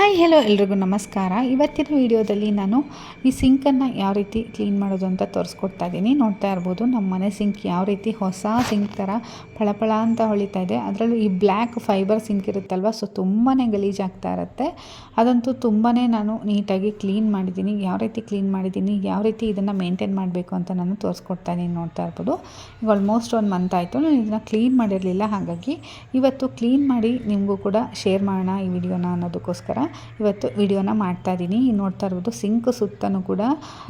Hi hello ಎಲ್ರಿಗೂ ನಮಸ್ಕಾರ. ಇವತ್ತಿನ ವಿಡಿಯೋದಲ್ಲಿ ನಾನು ಈ ಸಿಂಕನ್ನು ಯಾವ ರೀತಿ ಕ್ಲೀನ್ ಮಾಡೋದು ಅಂತ ತೋರಿಸ್ಕೊಡ್ತಾ ಇದ್ದೀನಿ. ನೋಡ್ತಾ ಇರ್ಬೋದು ನಮ್ಮ ಮನೆ ಸಿಂಕ್ ಯಾವ ರೀತಿ ಹೊಸ ಸಿಂಕ್ ಥರ ಫಳಫಳ ಅಂತ ಹೊಳಿತಾ ಇದೆ. ಅದರಲ್ಲೂ ಈ ಬ್ಲ್ಯಾಕ್ ಫೈಬರ್ ಸಿಂಕ್ ಇರುತ್ತಲ್ವ? ಸೊ ತುಂಬಾ ಗಲೀಜಾಗ್ತಾ ಇರುತ್ತೆ. ಅದಂತೂ ತುಂಬಾ ನಾನು ನೀಟಾಗಿ ಕ್ಲೀನ್ ಮಾಡಿದ್ದೀನಿ. ಯಾವ ರೀತಿ ಕ್ಲೀನ್ ಮಾಡಿದ್ದೀನಿ? ಯಾವ ರೀತಿ ಇದನ್ನು ಮೇಂಟೈನ್ ಮಾಡಬೇಕು ಅಂತ ನಾನು ತೋರಿಸ್ಕೊಡ್ತಾ ಇದ್ದೀನಿ ನೋಡ್ತಾ ಇರ್ಬೋದು. ಈಗ ಆಲ್ಮೋಸ್ಟ್ ಒಂದು ಮಂತ್ ಆಯಿತು. ನಾನು ಇದನ್ನು ಕ್ಲೀನ್ ಮಾಡಿರಲಿಲ್ಲ. ಹಾಗಾಗಿ ಇವತ್ತು ಕ್ಲೀನ್ ಮಾಡಿ ನಿಮಗೂ ಕೂಡ ಶೇರ್ ಮಾಡೋಣ ಈ ವಿಡಿಯೋನ ಅನ್ನೋದಕ್ಕೋಸ್ಕರ. ಇವತ್ತು ವಿಡಿಯೋನ ಮಾಡ್ತಾ ಇದ್ದೀನಿ ನೋಡ್ತಾ ಇರ್ಬೋದು ಸಿಂಕ್ ಸುತ್ತನೂ ಕೂಡ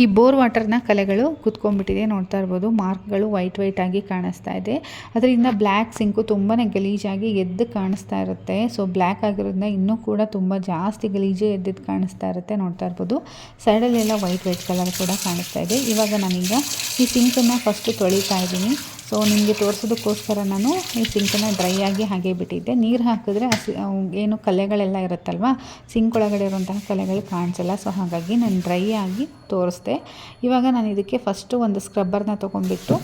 ಈ ಬೋರ್ ವಾಟರ್ನ ಕಲೆಗಳು ಕುತ್ಕೊಂಡ್ಬಿಟ್ಟಿದೆ. ನೋಡ್ತಾ ಇರ್ಬೋದು ಮಾರ್ಕ್ಗಳು ವೈಟ್ ವೈಟ್ ಆಗಿ ಕಾಣಿಸ್ತಾ ಇದೆ. ಅದರಿಂದ ಬ್ಲ್ಯಾಕ್ ಸಿಂಕು ತುಂಬಾ ಗಲೀಜಾಗಿ ಎದ್ದು ಕಾಣಿಸ್ತಾ ಇರುತ್ತೆ. ಸೊ ಬ್ಲ್ಯಾಕ್ ಆಗಿರೋದ್ರಿಂದ ಇನ್ನೂ ಕೂಡ ತುಂಬ ಜಾಸ್ತಿ ಗಲೀಜು ಎದ್ದಿದ್ದು ಕಾಣಿಸ್ತಾ ಇರುತ್ತೆ. ನೋಡ್ತಾ ಇರ್ಬೋದು ಸೈಡಲ್ಲೆಲ್ಲ ವೈಟ್ ವೈಟ್ ಕಲರ್ ಕೂಡ ಕಾಣಿಸ್ತಾ ಇದೆ. ಇವಾಗ ನಾನೀಗ ಈ ಸಿಂಕನ್ನು ಫಸ್ಟು ತೊಳಿತಾ ಇದ್ದೀನಿ ಸೊ ನಿಮಗೆ ತೋರಿಸೋದಕ್ಕೋಸ್ಕರ ನಾನು ಈ ಸಿಂಕನ್ನು ಡ್ರೈ ಆಗಿ ಹಾಗೆ ಬಿಟ್ಟಿದ್ದೆ. ನೀರು ಹಾಕಿದ್ರೆ ಏನು ಕಲೆಗಳೆಲ್ಲ ಇರುತ್ತಲ್ವ? ಸಿಂಕ್ ಒಳಗಡೆ ಇರುವಂತಹ ಕಲೆಗಳು ಕಾಣಿಸಲ್ಲ. ಸೊ ಹಾಗಾಗಿ ನಾನು ಡ್ರೈ ಆಗಿ ತೋರಿಸ್ದೆ. ಇವಾಗ ನಾನು ಇದಕ್ಕೆ ಫಸ್ಟು ಒಂದು ಸ್ಕ್ರಬ್ಬರ್ನ ತೊಗೊಂಡ್ಬಿಟ್ಟು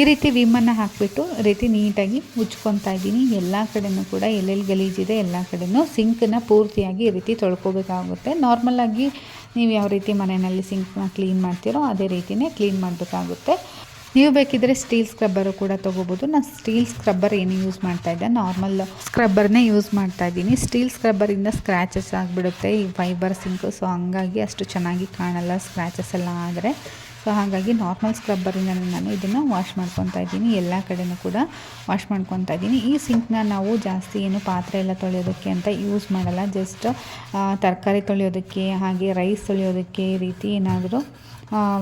ಈ ರೀತಿ ವಿಮನ್ನು ಹಾಕಿಬಿಟ್ಟು ರೀತಿ ನೀಟಾಗಿ ಮುಚ್ಕೊತಾ ಇದ್ದೀನಿ. ಎಲ್ಲ ಕಡೆಯೂ ಕೂಡ ಎಲ್ಲೆಲ್ಲಿ ಗಲೀಜಿದೆ ಎಲ್ಲ ಕಡೆಯೂ ಸಿಂಕನ್ನ ಪೂರ್ತಿಯಾಗಿ ಈ ರೀತಿ ತೊಳ್ಕೊಬೇಕಾಗುತ್ತೆ. ನಾರ್ಮಲಾಗಿ ನೀವು ಯಾವ ರೀತಿ ಮನೆಯಲ್ಲಿ ಸಿಂಕ್ನ ಕ್ಲೀನ್ ಮಾಡ್ತೀರೋ ಅದೇ ರೀತಿಯೇ ಕ್ಲೀನ್ ಮಾಡಬೇಕಾಗುತ್ತೆ. ನೀವು ಬೇಕಿದ್ದರೆ ಸ್ಟೀಲ್ ಸ್ಕ್ರಬ್ಬರು ಕೂಡ ತೊಗೋಬೋದು. ನಾನು ಸ್ಟೀಲ್ ಸ್ಕ್ರಬ್ಬರ್ ಏನು ಯೂಸ್ ಮಾಡ್ತಾ ಇದ್ದೆ. ನಾರ್ಮಲ್ ಸ್ಕ್ರಬ್ಬರ್ನೇ ಯೂಸ್ ಮಾಡ್ತಾ ಇದ್ದೀನಿ. ಸ್ಟೀಲ್ ಸ್ಕ್ರಬ್ಬರಿಂದ ಸ್ಕ್ರ್ಯಾಚಸ್ ಆಗಿಬಿಡುತ್ತೆ. ಈ ಫೈಬರ್ ಸಿಂಕು ಸೊ ಹಂಗಾಗಿ ಅಷ್ಟು ಚೆನ್ನಾಗಿ ಕಾಣಲ್ಲ ಸ್ಕ್ರ್ಯಾಚಸ್ ಎಲ್ಲ ಆದರೆ. ಸೊ ಹಾಗಾಗಿ ನಾರ್ಮಲ್ ಸ್ಕ್ರಬ್ಬರಿಂದ ನಾನು ಇದನ್ನು ವಾಶ್ ಮಾಡ್ಕೊತಾ ಇದ್ದೀನಿ. ಎಲ್ಲ ಕಡೆಯೂ ಕೂಡ ವಾಶ್ ಮಾಡ್ಕೊತಾ ಇದ್ದೀನಿ. ಈ ಸಿಂಕ್ನ ನಾವು ಜಾಸ್ತಿ ಏನು ಪಾತ್ರೆ ಎಲ್ಲ ತೊಳೆಯೋದಕ್ಕೆ ಅಂತ ಯೂಸ್ ಮಾಡಲ್ಲ. ಜಸ್ಟ್ ತರಕಾರಿ ತೊಳೆಯೋದಕ್ಕೆ ಹಾಗೆ ರೈಸ್ ತೊಳೆಯೋದಕ್ಕೆ ಈ ರೀತಿ ಏನಾದರೂ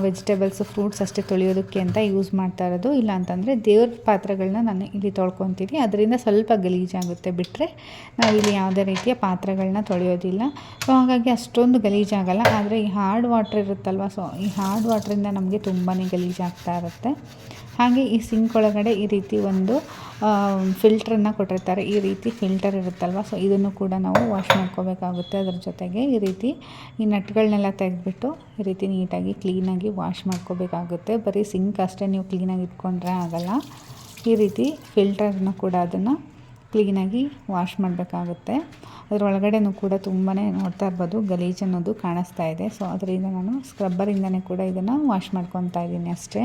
ವೆಜಿಟೇಬಲ್ಸು ಫ್ರೂಟ್ಸ್ ಅಷ್ಟೇ ತೊಳೆಯೋದಕ್ಕೆ ಅಂತ ಯೂಸ್ ಮಾಡ್ತಾ ಇರೋದು. ಇಲ್ಲ ಅಂತಂದರೆ ದೇವ್ರ ಪಾತ್ರೆಗಳನ್ನ ನಾನು ಇಲ್ಲಿ ತೊಳ್ಕೊತೀನಿ. ಅದರಿಂದ ಸ್ವಲ್ಪ ಗಲೀಜಾಗುತ್ತೆ ಬಿಟ್ಟರೆ ನಾವಿಲ್ಲಿ ಯಾವುದೇ ರೀತಿಯ ಪಾತ್ರೆಗಳನ್ನ ತೊಳೆಯೋದಿಲ್ಲ. ಸೊ ಹಾಗಾಗಿ ಅಷ್ಟೊಂದು ಗಲೀಜಾಗಲ್ಲ ಆದರೆ ಈ ಹಾರ್ಡ್ ವಾಟ್ರ್ ಇರುತ್ತಲ್ವ? ಸೊ ಈ ಹಾರ್ಡ್ ವಾಟ್ರಿಂದ ನಮಗೆ ತುಂಬಾ ಗಲೀಜಾಗ್ತಾ ಇರುತ್ತೆ. ಹಾಗೆ ಈ ಸಿಂಕ್ ಒಳಗಡೆ ಈ ರೀತಿ ಒಂದು ಫಿಲ್ಟ್ರನ್ನು ಕೊಟ್ಟಿರ್ತಾರೆ. ಈ ರೀತಿ ಫಿಲ್ಟರ್ ಇರುತ್ತಲ್ವ? ಸೊ ಇದನ್ನು ಕೂಡ ನಾವು ವಾಶ್ ಮಾಡ್ಕೋಬೇಕಾಗುತ್ತೆ. ಅದ್ರ ಜೊತೆಗೆ ಈ ರೀತಿ ಈ ನಟ್ಗಳನ್ನೆಲ್ಲ ತೆಗೆದ್ಬಿಟ್ಟು ಈ ರೀತಿ ನೀಟಾಗಿ ಕ್ಲೀನಾಗಿ ವಾಶ್ ಮಾಡ್ಕೋಬೇಕಾಗುತ್ತೆ. ಬರೀ ಸಿಂಕ್ ಅಷ್ಟೇ ನೀವು ಕ್ಲೀನಾಗಿ ಇಟ್ಕೊಂಡ್ರೆ ಆಗೋಲ್ಲ. ಈ ರೀತಿ ಫಿಲ್ಟರ್ನ ಕೂಡ ಅದನ್ನು ಕ್ಲೀನಾಗಿ ವಾಶ್ ಮಾಡಬೇಕಾಗುತ್ತೆ. ಅದರೊಳಗಡೆನೂ ಕೂಡ ತುಂಬಾ ನೋಡ್ತಾ ಇರ್ಬೋದು. ಗಲೀಜು ಅನ್ನೋದು ಕಾಣಿಸ್ತಾ ಇದೆ. ಸೊ ಅದರಿಂದ ನಾನು ಸ್ಕ್ರಬ್ಬರಿಂದನೇ ಕೂಡ ಇದನ್ನು ವಾಶ್ ಮಾಡ್ಕೊತಾ ಇದ್ದೀನಿ ಅಷ್ಟೇ.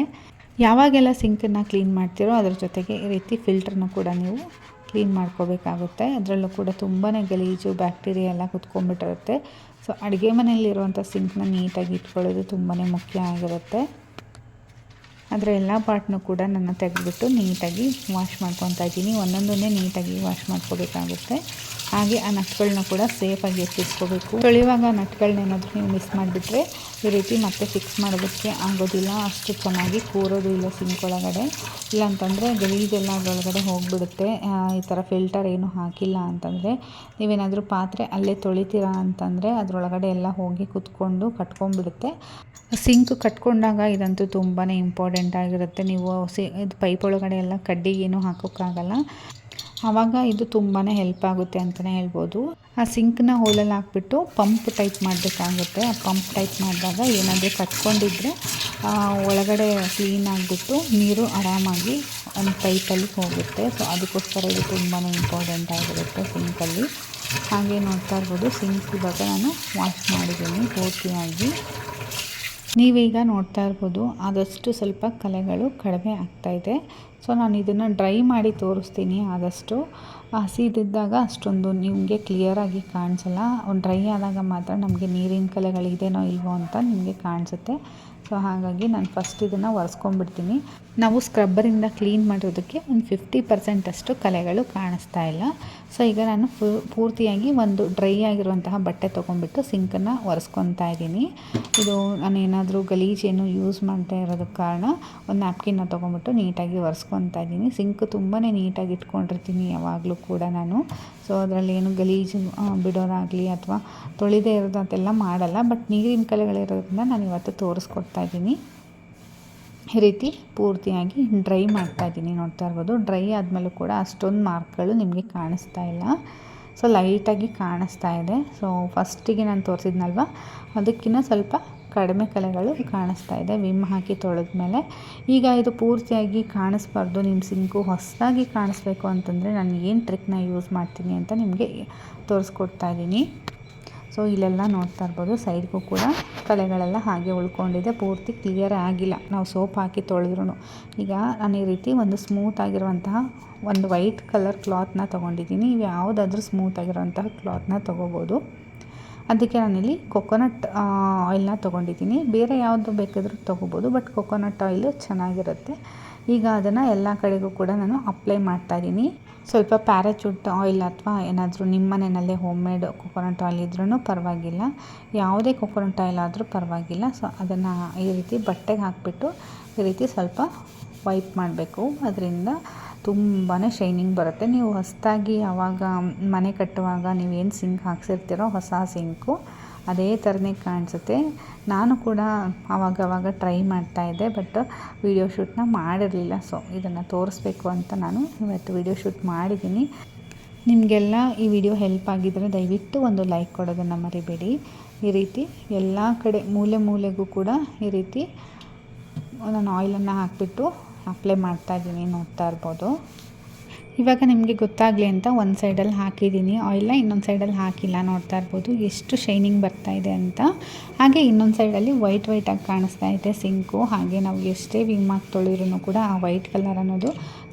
ಯಾವಾಗೆಲ್ಲ ಸಿಂಕನ್ನು ಕ್ಲೀನ್ ಮಾಡ್ತೀರೋ ಅದ್ರ ಜೊತೆಗೆ ಈ ರೀತಿ ಫಿಲ್ಟ್ರನ್ನು ಕೂಡ ನೀವು ಕ್ಲೀನ್ ಮಾಡ್ಕೋಬೇಕಾಗುತ್ತೆ. ಅದರಲ್ಲೂ ಕೂಡ ತುಂಬಾ ಗಲೀಜು, ಬ್ಯಾಕ್ಟೀರಿಯಾ ಎಲ್ಲ ಕುತ್ಕೊಂಡ್ಬಿಟ್ಟಿರುತ್ತೆ. ಸೊ, ಅಡುಗೆ ಮನೆಯಲ್ಲಿರುವಂಥ ಸಿಂಕ್ನ ನೀಟಾಗಿ ಇಟ್ಕೊಳ್ಳೋದು ತುಂಬಾ ಮುಖ್ಯ ಆಗಿರುತ್ತೆ. ಅದರ ಎಲ್ಲ ಪಾರ್ಟ್ನೂ ಕೂಡ ನನ್ನ ತೆಗೆದುಬಿಟ್ಟು ನೀಟಾಗಿ ವಾಶ್ ಮಾಡ್ಕೊತಾ ಇದ್ದೀನಿ. ಒಂದೊಂದನ್ನೇ ನೀಟಾಗಿ ವಾಶ್ ಮಾಡ್ಕೋಬೇಕಾಗುತ್ತೆ. ಹಾಗೆ ಆ ನಟ್ಗಳನ್ನ ಕೂಡ ಸೇಫಾಗಿ ಎತ್ತಿಸ್ಕೋಬೇಕು. ತೊಳೆಯುವಾಗ ನಟ್ಗಳನ್ನೇನಾದರೂ ನೀವು ಮಿಸ್ ಮಾಡಿಬಿಟ್ರೆ ಈ ರೀತಿ ಮತ್ತೆ ಫಿಕ್ಸ್ ಮಾಡೋದಕ್ಕೆ ಆಗೋದಿಲ್ಲ. ಅಷ್ಟು ಚೆನ್ನಾಗಿ ಕೂರೋದು ಇಲ್ಲ ಸಿಂಕ್ ಒಳಗಡೆ. ಇಲ್ಲಾಂತಂದರೆ ಗಲೀಜೆಲ್ಲ ಅದರೊಳಗಡೆ ಹೋಗಿಬಿಡುತ್ತೆ. ಈ ಥರ ಫಿಲ್ಟರ್ ಏನು ಹಾಕಿಲ್ಲ ಅಂತಂದರೆ ನೀವೇನಾದರೂ ಪಾತ್ರೆ ಅಲ್ಲೇ ತೊಳಿತೀರಾ ಅಂತಂದರೆ ಅದರೊಳಗಡೆ ಎಲ್ಲ ಹೋಗಿ ಕುತ್ಕೊಂಡು ಕಟ್ಕೊಂಡ್ಬಿಡುತ್ತೆ. ಸಿಂಕ್ ಕಟ್ಕೊಂಡಾಗ ಇದಂತೂ ತುಂಬಾ ಇಂಪಾರ್ಟೆಂಟ್ ಆಗಿರುತ್ತೆ. ನೀವು ಸಿ, ಇದು ಪೈಪ್ ಒಳಗಡೆ ಎಲ್ಲ ಕಡ್ಡಿಗೇನು ಹಾಕೋಕ್ಕಾಗಲ್ಲ. ಆವಾಗ ಇದು ತುಂಬಾ ಹೆಲ್ಪ್ ಆಗುತ್ತೆ ಅಂತಲೇ ಹೇಳ್ಬೋದು. ಆ ಸಿಂಕ್ನ ಹೋಲಲ್ಲಿ ಹಾಕ್ಬಿಟ್ಟು ಪಂಪ್ ಟೈಪ್ ಮಾಡಬೇಕಾಗುತ್ತೆ. ಆ ಪಂಪ್ ಟೈಪ್ ಮಾಡಿದಾಗ ಏನಾದರೂ ಕಟ್ಕೊಂಡಿದ್ರೆ ಒಳಗಡೆ ಕ್ಲೀನ್ ಆಗಿಬಿಟ್ಟು ನೀರು ಆರಾಮಾಗಿ ಒಂದು ಪೈಪಲ್ಲಿ ಹೋಗುತ್ತೆ. ಸೊ ಅದಕ್ಕೋಸ್ಕರ ಇದು ತುಂಬಾ ಇಂಪಾರ್ಟೆಂಟ್ ಆಗಿರುತ್ತೆ ಸಿಂಕಲ್ಲಿ ಹಾಗೆ ನೋಡ್ತಾ ಇರ್ಬೋದು ಸಿಂಕ್ ಇವಾಗ ನಾನು ವಾಶ್ ಮಾಡಿದ್ದೀನಿ ಪೂರ್ತಿಯಾಗಿ. ನೀವೀಗ ನೋಡ್ತಾ ಇರ್ಬೋದು, ಆದಷ್ಟು ಸ್ವಲ್ಪ ಕಲೆಗಳು ಕಡಿಮೆ ಆಗ್ತಾಯಿದೆ ಸೊ ನಾನು ಇದನ್ನು ಡ್ರೈ ಮಾಡಿ ತೋರಿಸ್ತೀನಿ ಆದಷ್ಟು. ಹಸಿದಿದ್ದಾಗ ಅಷ್ಟೊಂದು ನಿಮಗೆ ಕ್ಲಿಯರಾಗಿ ಕಾಣಿಸಲ್ಲ. ಡ್ರೈ ಆದಾಗ ಮಾತ್ರ ನಮಗೆ ನೀರಿನ ಕಲೆಗಳಿದೇನೋ ಇಲ್ವೋ ಅಂತ ನಿಮಗೆ ಕಾಣಿಸುತ್ತೆ. ಸೊ ಹಾಗಾಗಿ ನಾನು ಫಸ್ಟ್ ಇದನ್ನು ಒರೆಸ್ಕೊಂಡ್ಬಿಡ್ತೀನಿ. ನಾವು ಸ್ಕ್ರಬ್ಬರಿಂದ ಕ್ಲೀನ್ ಮಾಡಿರೋದಕ್ಕೆ ಒಂದು ಫಿಫ್ಟಿ ಪರ್ಸೆಂಟಷ್ಟು ಕಲೆಗಳು ಕಾಣಿಸ್ತಾ ಇಲ್ಲ. ಸೊ ಈಗ ನಾನು ಪೂರ್ತಿಯಾಗಿ ಒಂದು ಡ್ರೈ ಆಗಿರುವಂತಹ ಬಟ್ಟೆ ತೊಗೊಂಡ್ಬಿಟ್ಟು ಸಿಂಕನ್ನು ಒರೆಸ್ಕೊತಾ ಇದ್ದೀನಿ. ಇದು ನಾನು ಏನಾದರೂ ಗಲೀಜೇನು ಯೂಸ್ ಮಾಡ್ತಾ ಇರೋದಕ್ಕೆ ಕಾರಣ ಒಂದು ನ್ಯಾಪ್ಕಿನ್ನ ತೊಗೊಂಡ್ಬಿಟ್ಟು ನೀಟಾಗಿ ಒರೆಸ್ಕೊತಾ ಇದ್ದೀನಿ. ಸಿಂಕ್ ತುಂಬಾ ನೀಟಾಗಿ ಇಟ್ಕೊಂಡಿರ್ತೀನಿ ಯಾವಾಗಲೂ ಕೂಡ ನಾನು. ಸೊ ಅದರಲ್ಲಿ ಏನು ಗಲೀಜು ಬಿಡೋದಾಗಲಿ ಅಥವಾ ತೊಳೆದೇ ಇರೋದು ಅಂತೆಲ್ಲ ಮಾಡಲ್ಲ. ಬಟ್ ನೀರಿನ ಕಲೆಗಳಿರೋದ್ರಿಂದ ನಾನು ಇವತ್ತು ತೋರಿಸ್ಕೊಡ್ತಾ ಇದ್ದೀನಿ. ಈ ರೀತಿ ಪೂರ್ತಿಯಾಗಿ ಡ್ರೈ ಮಾಡ್ತಾ ಇದ್ದೀನಿ. ನೋಡ್ತಾ ಇರ್ಬೋದು ಡ್ರೈ ಆದಮೇಲೂ ಕೂಡ ಅಷ್ಟೊಂದು ಮಾರ್ಕ್ಗಳು ನಿಮಗೆ ಕಾಣಿಸ್ತಾ ಇಲ್ಲ. ಸೊ ಲೈಟಾಗಿ ಕಾಣಿಸ್ತಾ ಇದೆ. ಸೊ ಫಸ್ಟಿಗೆ ನಾನು ತೋರಿಸಿದ್ನಲ್ವ? ಅದಕ್ಕಿಂತ ಸ್ವಲ್ಪ ಕಡಿಮೆ ಕಲೆಗಳು ಕಾಣಿಸ್ತಾ ಇದೆ. ವಿಮ್ ಹಾಕಿ ತೊಳೆದ್ಮೇಲೆ ಈಗ ಇದು ಪೂರ್ತಿಯಾಗಿ ಕಾಣಿಸ್ಬಾರ್ದು. ನಿಮ್ಮ ಸಿಂಕು ಹೊಸದಾಗಿ ಕಾಣಿಸ್ಬೇಕು ಅಂತಂದರೆ ನಾನು ಏನು ಟ್ರಿಕ್ನ ಯೂಸ್ ಮಾಡ್ತೀನಿ ಅಂತ ನಿಮಗೆ ತೋರಿಸ್ಕೊಡ್ತಾ ಇದ್ದೀನಿ ಸೊ ಇಲ್ಲೆಲ್ಲ ನೋಡ್ತಾ ಇರ್ಬೋದು. ಸೈಡ್ಗೂ ಕೂಡ ಕಲೆಗಳೆಲ್ಲ ಹಾಗೆ ಉಳ್ಕೊಂಡಿದೆ. ಪೂರ್ತಿ ಕ್ಲಿಯರ್ ಆಗಿಲ್ಲ. ನಾವು ಸೋಪ್ ಹಾಕಿ ತೊಳೆದ್ರೂ ಈಗ ನಾನು ಈ ರೀತಿ ಒಂದು ಸ್ಮೂತ್ ಆಗಿರುವಂತಹ ಒಂದು ವೈಟ್ ಕಲರ್ ಕ್ಲಾತ್ನ ತೊಗೊಂಡಿದ್ದೀನಿ. ಇವು ಯಾವುದಾದ್ರೂ ಸ್ಮೂತ್ ಆಗಿರುವಂತಹ ಕ್ಲಾತ್ನ ತೊಗೋಬೋದು. ಅದಕ್ಕೆ ನಾನಿಲ್ಲಿ ಕೊಕೊನಟ್ ಆಯಿಲ್ನ ತೊಗೊಂಡಿದ್ದೀನಿ. ಬೇರೆ ಯಾವುದು ಬೇಕಾದರೂ ತೊಗೋಬೋದು ಬಟ್ ಕೊಕೊನಟ್ ಆಯಿಲು ಚೆನ್ನಾಗಿರುತ್ತೆ. ಈಗ ಅದನ್ನು ಎಲ್ಲ ಕಡೆಗೂ ಕೂಡ ನಾನು ಅಪ್ಲೈ ಮಾಡ್ತಾಯಿದ್ದೀನಿ ಸ್ವಲ್ಪ ಪ್ಯಾರಾಚೂಟ್ ಆಯಿಲ್ ಅಥವಾ ಏನಾದರೂ ನಿಮ್ಮ ಮನೆಯಲ್ಲೇ ಹೋಮ್ ಮೇಡ್ ಕೊಕೊನಟ್ ಆಯಿಲ್ ಇದ್ರೂ ಪರವಾಗಿಲ್ಲ. ಯಾವುದೇ ಕೊಕೊನಟ್ ಆಯಿಲ್ ಆದರೂ ಪರವಾಗಿಲ್ಲ. ಸೊ ಅದನ್ನು ಈ ರೀತಿ ಬಟ್ಟೆಗೆ ಹಾಕಿಬಿಟ್ಟು ಈ ರೀತಿ ಸ್ವಲ್ಪ ವೈಪ್ ಮಾಡಬೇಕು. ಅದರಿಂದ ತುಂಬಾ ಶೈನಿಂಗ್ ಬರುತ್ತೆ. ನೀವು ಹೊಸದಾಗಿ ಆವಾಗ ಮನೆ ಕಟ್ಟುವಾಗ ನೀವೇನು ಸಿಂಕ್ ಹಾಕ್ಸಿರ್ತೀರೋ ಹೊಸ ಸಿಂಕು ಅದೇ ಥರನೇ ಕಾಣಿಸುತ್ತೆ. ನಾನು ಕೂಡ ಆವಾಗವಾಗ ಟ್ರೈ ಮಾಡ್ತಾಯಿದ್ದೆ ಬಟ್ ವಿಡಿಯೋ ಶೂಟ್ನ ಮಾಡಿರಲಿಲ್ಲ. ಸೊ, ಇದನ್ನು ತೋರಿಸ್ಬೇಕು ಅಂತ ನಾನು ಇವತ್ತು ವಿಡಿಯೋ ಶೂಟ್ ಮಾಡಿದ್ದೀನಿ. ನಿಮಗೆಲ್ಲ ಈ ವಿಡಿಯೋ ಹೆಲ್ಪ್ ಆಗಿದ್ದರೆ ದಯವಿಟ್ಟು ಒಂದು ಲೈಕ್ ಕೊಡೋದನ್ನು ಮರಿಬೇಡಿ. ಈ ರೀತಿ ಎಲ್ಲ ಕಡೆ ಮೂಲೆ ಮೂಲೆಗೂ ಕೂಡ ಈ ರೀತಿ ನಾನು ಆಯಿಲನ್ನು ಹಾಕಿಬಿಟ್ಟು ಅಪ್ಲೈ ಮಾಡ್ತಾಯಿದ್ದೀನಿ ನೋಡ್ತಾ ಇರ್ಬೋದು. ಇವಾಗ ನಿಮಗೆ ಗೊತ್ತಾಗಲಿ ಅಂತ ಒಂದು ಸೈಡಲ್ಲಿ ಹಾಕಿದ್ದೀನಿ. ಆಯಿಲ್ನ ಇನ್ನೊಂದು ಸೈಡಲ್ಲಿ ಹಾಕಿಲ್ಲ, ನೋಡ್ತಾ ಇರ್ಬೋದು. ಎಷ್ಟು ಶೈನಿಂಗ್ ಬರ್ತಾ ಇದೆ ಅಂತ. ಹಾಗೆ ಇನ್ನೊಂದು ಸೈಡಲ್ಲಿ ವೈಟ್ ವೈಟಾಗಿ ಕಾಣಿಸ್ತಾ ಇದೆ ಸಿಂಕು. ಹಾಗೆ ನಾವು ಎಷ್ಟೇ ವಿಮ್ ಹಾಕಿ ತೊಳೆದ್ರೂ ಕೂಡ ಆ ವೈಟ್ ಕಲರ್ ಅನ್ನೋದು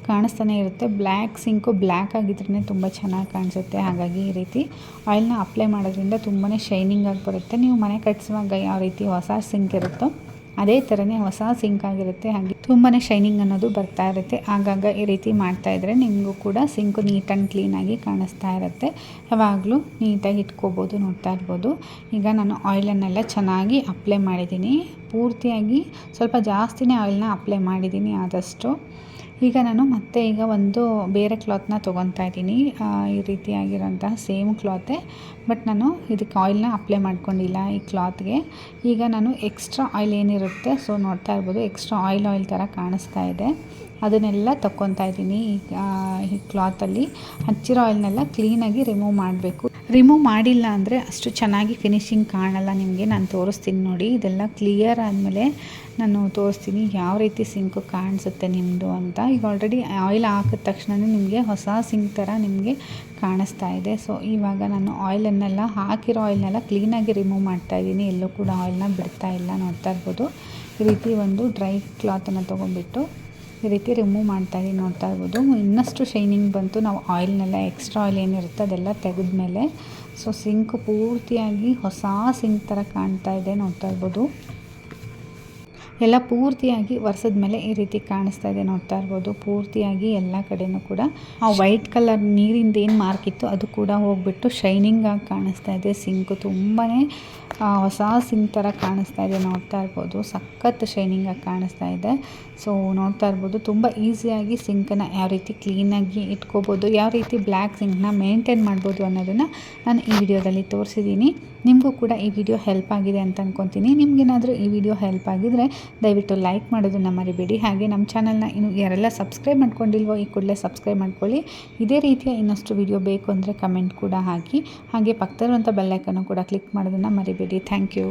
ಕಾಣಿಸ್ತಾನೆ ಇರುತ್ತೆ. ಬ್ಲ್ಯಾಕ್ ಸಿಂಕು ಬ್ಲ್ಯಾಕ್ ಆಗಿದ್ರೇ ತುಂಬ ಚೆನ್ನಾಗಿ ಕಾಣಿಸುತ್ತೆ. ಹಾಗಾಗಿ ಈ ರೀತಿ ಆಯಿಲ್ನ ಅಪ್ಲೈ ಮಾಡೋದ್ರಿಂದ ತುಂಬಾ ಶೈನಿಂಗ್ ಆಗಿ ಬರುತ್ತೆ. ನೀವು ಮನೆ ಕಟ್ಸುವಾಗ ಯಾವ ರೀತಿ ಹೊಸ ಸಿಂಕ್ ಇರುತ್ತೋ ಅದೇ ಥರನೇ ಹೊಸ ಸಿಂಕ್ ಆಗಿರುತ್ತೆ. ಹಾಗೆ ತುಂಬಾ ಶೈನಿಂಗ್ ಅನ್ನೋದು ಬರ್ತಾ ಇರುತ್ತೆ. ಆಗಾಗ ಈ ರೀತಿ ಮಾಡ್ತಾ ಇದ್ರೆ ನಿಮಗೂ ಕೂಡ ಸಿಂಕು ನೀಟ್ ಆ್ಯಂಡ್ ಕ್ಲೀನಾಗಿ ಕಾಣಿಸ್ತಾ ಇರುತ್ತೆ. ಯಾವಾಗಲೂ ನೀಟಾಗಿ ಇಟ್ಕೋಬೋದು, ನೋಡ್ತಾ ಇರ್ಬೋದು. ಈಗ ನಾನು ಆಯಿಲನ್ನೆಲ್ಲ ಚೆನ್ನಾಗಿ ಅಪ್ಲೈ ಮಾಡಿದ್ದೀನಿ. ಪೂರ್ತಿಯಾಗಿ ಸ್ವಲ್ಪ ಜಾಸ್ತಿನೇ ಆಯಿಲ್ನ ಅಪ್ಲೈ ಮಾಡಿದ್ದೀನಿ ಆದಷ್ಟು. ಈಗ ನಾನು ಮತ್ತೆ ಈಗ ಒಂದು ಬೇರೆ ಕ್ಲಾತ್ನ ತೊಗೊತಾ ಇದ್ದೀನಿ. ಈ ರೀತಿಯಾಗಿರೋಂತಹ ಸೇಮ್ ಕ್ಲಾತೆ ಬಟ್ ನಾನು ಇದಕ್ಕೆ ಆಯಿಲ್ನ ಅಪ್ಲೈ ಮಾಡ್ಕೊಂಡಿಲ್ಲ ಈ ಕ್ಲಾತ್ಗೆ ಈಗ ನಾನು ಎಕ್ಸ್ಟ್ರಾ ಆಯಿಲ್ ಏನಿರುತ್ತೆ ಸೊ ನೋಡ್ತಾ ಇರ್ಬೋದು ಎಕ್ಸ್ಟ್ರಾ ಆಯಿಲ್ ಆಯಿಲ್ ಥರ ಕಾಣಿಸ್ತಾ ಇದೆ. ಅದನ್ನೆಲ್ಲ ತಕ್ಕೊತಾ ಇದ್ದೀನಿ ಈ ಕ್ಲಾತಲ್ಲಿ ಹಚ್ಚಿರೋ ಆಯಿಲ್ನೆಲ್ಲ ಕ್ಲೀನಾಗಿ ರಿಮೂವ್ ಮಾಡಬೇಕು. ರಿಮೂವ್ ಮಾಡಿಲ್ಲ ಅಂದರೆ ಅಷ್ಟು ಚೆನ್ನಾಗಿ ಫಿನಿಶಿಂಗ್ ಕಾಣಲ್ಲ ನಿಮಗೆ. ನಾನು ತೋರಿಸ್ತೀನಿ ನೋಡಿ. ಇದೆಲ್ಲ ಕ್ಲಿಯರ್ ಆದಮೇಲೆ ನಾನು ತೋರಿಸ್ತೀನಿ ಯಾವ ರೀತಿ ಸಿಂಕು ಕಾಣಿಸುತ್ತೆ ನಿಮ್ಮದು ಅಂತ. ಈಗ ಆಲ್ರೆಡಿ ಆಯಿಲ್ ಹಾಕಿದ ತಕ್ಷಣವೇ ನಿಮಗೆ ಹೊಸ ಸಿಂಕ್ ಥರ ನಿಮಗೆ ಕಾಣಿಸ್ತಾ ಇದೆ. ಸೊ ಇವಾಗ ನಾನು ಆಯಿಲನ್ನೆಲ್ಲ ಹಾಕಿರೋ ಆಯಿಲ್ನೆಲ್ಲ ಕ್ಲೀನಾಗಿ ರಿಮೂವ್ ಮಾಡ್ತಾ ಇದ್ದೀನಿ. ಎಲ್ಲೂ ಕೂಡ ಆಯಿಲ್ನ ಬಿಡ್ತಾ ಇಲ್ಲ ನೋಡ್ತಾ ಇರ್ಬೋದು. ಈ ರೀತಿ ಒಂದು ಡ್ರೈ ಕ್ಲಾತನ್ನು ತೊಗೊಂಡ್ಬಿಟ್ಟು ಈ ರೀತಿ ರಿಮೂವ್ ಮಾಡ್ತಾಯಿದ್ದೀನಿ ನೋಡ್ತಾ ಇರ್ಬೋದು. ಇನ್ನಷ್ಟು ಶೈನಿಂಗ್ ಬಂತು. ನಾವು ಆಯಿಲ್ನೆಲ್ಲ ಎಕ್ಸ್ಟ್ರಾ ಆಯಿಲ್ ಏನಿರುತ್ತೆ ಅದೆಲ್ಲ ತೆಗೆದ್ಮೇಲೆ ಸೊ ಸಿಂಕ್ ಪೂರ್ತಿಯಾಗಿ ಹೊಸ ಸಿಂಕ್ ಥರ ಕಾಣ್ತಾ ಇದೆ ನೋಡ್ತಾ ಇರ್ಬೋದು. ಎಲ್ಲ ಪೂರ್ತಿಯಾಗಿ ವರ್ಷದ ಮೇಲೆ ಈ ರೀತಿ ಕಾಣಿಸ್ತಾ ಇದೆ ನೋಡ್ತಾ ಇರ್ಬೋದು. ಪೂರ್ತಿಯಾಗಿ ಎಲ್ಲ ಕಡೆನೂ ಕೂಡ ಆ ವೈಟ್ ಕಲರ್ ನೀರಿಂದ ಏನು ಮಾರ್ಕ್ ಇತ್ತು ಅದು ಕೂಡ ಹೋಗ್ಬಿಟ್ಟು ಶೈನಿಂಗ್ ಆಗಿ ಕಾಣಿಸ್ತಾ ಇದೆ. ಸಿಂಕು ತುಂಬಾ ಹೊಸ ಸಿಂಕ್ ಥರ ಕಾಣಿಸ್ತಾ ಇದೆ ನೋಡ್ತಾ ಇರ್ಬೋದು. ಸಖತ್ ಶೈನಿಂಗಾಗಿ ಕಾಣಿಸ್ತಾ ಇದೆ. ಸೊ ನೋಡ್ತಾ ಇರ್ಬೋದು, ತುಂಬ ಈಸಿಯಾಗಿ ಸಿಂಕನ್ನು ಯಾವ ರೀತಿ ಕ್ಲೀನಾಗಿ ಇಟ್ಕೋಬೋದು, ಯಾವ ರೀತಿ ಬ್ಲ್ಯಾಕ್ ಸಿಂಕ್ನ ಮೇಂಟೈನ್ ಮಾಡ್ಬೋದು ಅನ್ನೋದನ್ನು ನಾನು ಈ ವಿಡಿಯೋದಲ್ಲಿ ತೋರಿಸಿದ್ದೀನಿ. ನಿಮಗೂ ಕೂಡ ಈ ವಿಡಿಯೋ ಹೆಲ್ಪ್ ಆಗಿದೆ ಅಂತ ಅಂದ್ಕೊತೀನಿ ನಿಮಗೇನಾದರೂ ಈ ವಿಡಿಯೋ ಹೆಲ್ಪ್ ಆಗಿದರೆ ದಯವಿಟ್ಟು ಲೈಕ್ ಮಾಡೋದನ್ನ ಮರಿಬೇಡಿ. ಹಾಗೆ ನಮ್ಮ ಚಾನಲ್ನ ಇನ್ನು ಯಾರೆಲ್ಲ ಸಬ್ಸ್ಕ್ರೈಬ್ ಮಾಡ್ಕೊಂಡಿಲ್ವೋ ಈ ಕೂಡಲೇ ಸಬ್ಸ್ಕ್ರೈಬ್ ಮಾಡ್ಕೊಳ್ಳಿ. ಇದೇ ರೀತಿಯ ಇನ್ನಷ್ಟು ವಿಡಿಯೋ ಬೇಕು ಅಂದರೆ ಕಮೆಂಟ್ ಕೂಡ ಹಾಕಿ. ಹಾಗೆ ಪಕ್ಕದಲ್ಲಿರುವಂಥ ಬೆಲ್ಲೈಕನ್ನು ಕೂಡ ಕ್ಲಿಕ್ ಮಾಡೋದನ್ನು ಮರಿಬೇಡಿ. Thank you